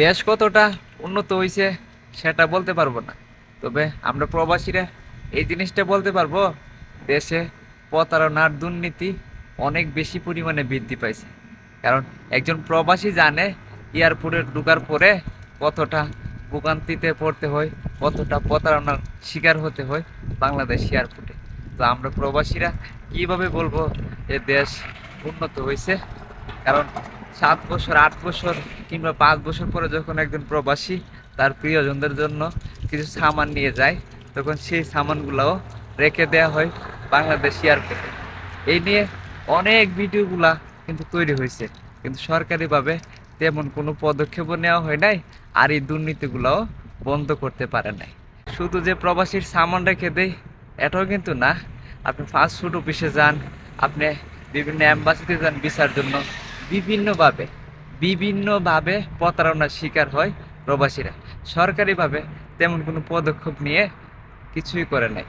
দেশ কতটা উন্নত হয়েছে সেটা বলতে পারব না। তবে আমরা প্রবাসীরা এই জিনিসটা বলতে পারব, দেশে প্রতারণার দুর্নীতি অনেক বেশি পরিমাণে বৃদ্ধি পাইছে। কারণ একজন প্রবাসী জানে এয়ারপোর্টে ঢুকার পরে কতটা ভোগান্তিতে পড়তে হয়, কতটা প্রতারণার শিকার হতে হয় বাংলাদেশ এয়ারপোর্টে। তো আমরা প্রবাসীরা কীভাবে বলব যে দেশ উন্নত হয়েছে কারণ সাত বছর, আট বছর কিংবা পাঁচ বছর পরে যখন একজন প্রবাসী তার প্রিয়জনদের জন্য কিছু সামান নিয়ে যায়, তখন সেই সামানগুলোও রেখে দেওয়া হয় বাংলাদেশ এয়ারপোর্টে এই নিয়ে অনেক ভিডিওগুলা কিন্তু তৈরি হয়েছে। কিন্তু সরকারিভাবে তেমন কোনো পদক্ষেপও নেওয়া হয় নাই আর এই দুর্নীতিগুলোও বন্ধ করতে পারে নাই। শুধু যে প্রবাসীর সামান রেখে দেয় এটাও কিন্তু না। আপনি ফাস্ট ফুড অফিসে যান, আপনি বিভিন্ন অ্যাম্বাসিতে যান ভিসার জন্য বিভিন্নভাবে বিভিন্নভাবে প্রতারণার শিকার হয় প্রবাসীরা। সরকারিভাবে তেমন কোনো পদক্ষেপ নিয়ে কিছুই করে নাই।